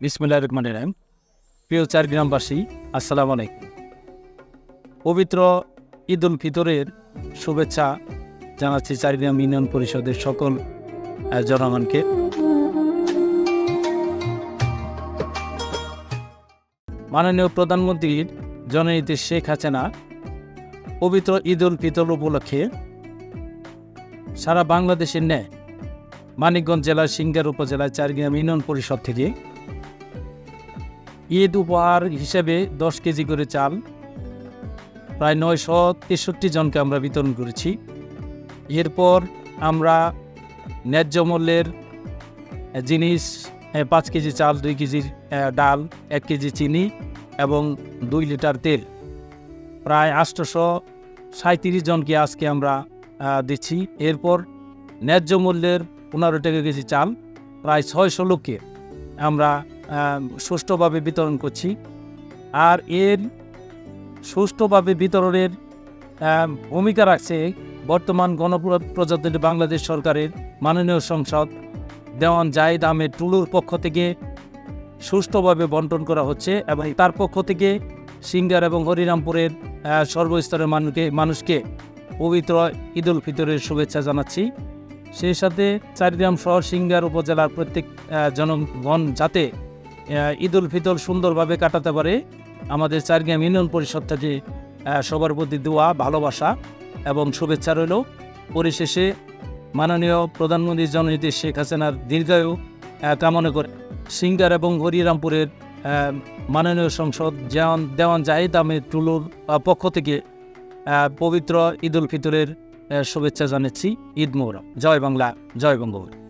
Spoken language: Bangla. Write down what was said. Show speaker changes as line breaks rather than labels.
বিসমিল্লাহ রহমান রাহিম। প্রিয় চার গ্রামবাসী, আসসালামু আলাইকুম। পবিত্র ঈদ উল ফিতরের শুভেচ্ছা জানাচ্ছি চারিগ্রাম ইউনিয়ন পরিষদের সকল জনগণকে। মাননীয় প্রধানমন্ত্রীর জননীতি শেখ হাসিনা পবিত্র ঈদ উল ফিতর উপলক্ষে সারা বাংলাদেশের ন্যায় মানিকগঞ্জ জেলার সিঙ্গার উপজেলার চারগ্রাম ইউনিয়ন পরিষদ থেকে ঈদ উপহার হিসেবে দশ কেজি করে চাল, প্রায় নয়শো তেষট্টি জনকে আমরা বিতরণ করেছি। এরপর আমরা ন্যায্য মূল্যের জিনিস পাঁচ কেজি চাল, দুই কেজি ডাল, এক কেজি চিনি এবং দুই লিটার তেল। প্রায় আটশোশো সাঁত্রিশ জনকে আজকে আমরা দিচ্ছি। এরপর ন্যায্য মূল্যের পনেরো টাকা কেজি চাল, প্রায় ছয়শো লোককে আমরা সুষ্ঠুভাবে বিতরণ করছি। আর এর সুষ্ঠুভাবে বিতরণের ভূমিকা রাখছে বর্তমান গণপ্রজাতন্ত্রী বাংলাদেশ সরকারের মাননীয় সংসদ দেওয়ান জাহিদ আহমেদ টুলুর পক্ষ থেকে সুষ্ঠুভাবে বন্টন করা হচ্ছে এবং তার পক্ষ থেকে সিঙ্গার এবং হরিরামপুরের সর্বস্তরের মানুষকে মানুষকে পবিত্র ঈদ উল ফিতরের শুভেচ্ছা জানাচ্ছি। সেই সাথে চারিগ্রাম শহর সিঙ্গার উপজেলার প্রত্যেক জনগণ যাতে ঈদ উল ফিতর সুন্দরভাবে কাটাতে পারে। আমাদের চারগ্রাম ইউনিয়ন পরিষদ থেকে সবার প্রতি দোয়া, ভালোবাসা এবং শুভেচ্ছা রইল। পরিশেষে মাননীয় প্রধানমন্ত্রী জননীতি শেখ হাসিনার দীর্ঘায়ু কামনা করে সিঙ্গার এবং হরিরামপুরের মাননীয় সংসদ দেওয়ান দেওয়ান জাহিদ আহমেদ টুলুর পক্ষ থেকে পবিত্র ঈদ উল ফিতরের শুভেচ্ছা জানাচ্ছি। ঈদ মোহরম জয় বাংলা, জয় বঙ্গবন্ধু।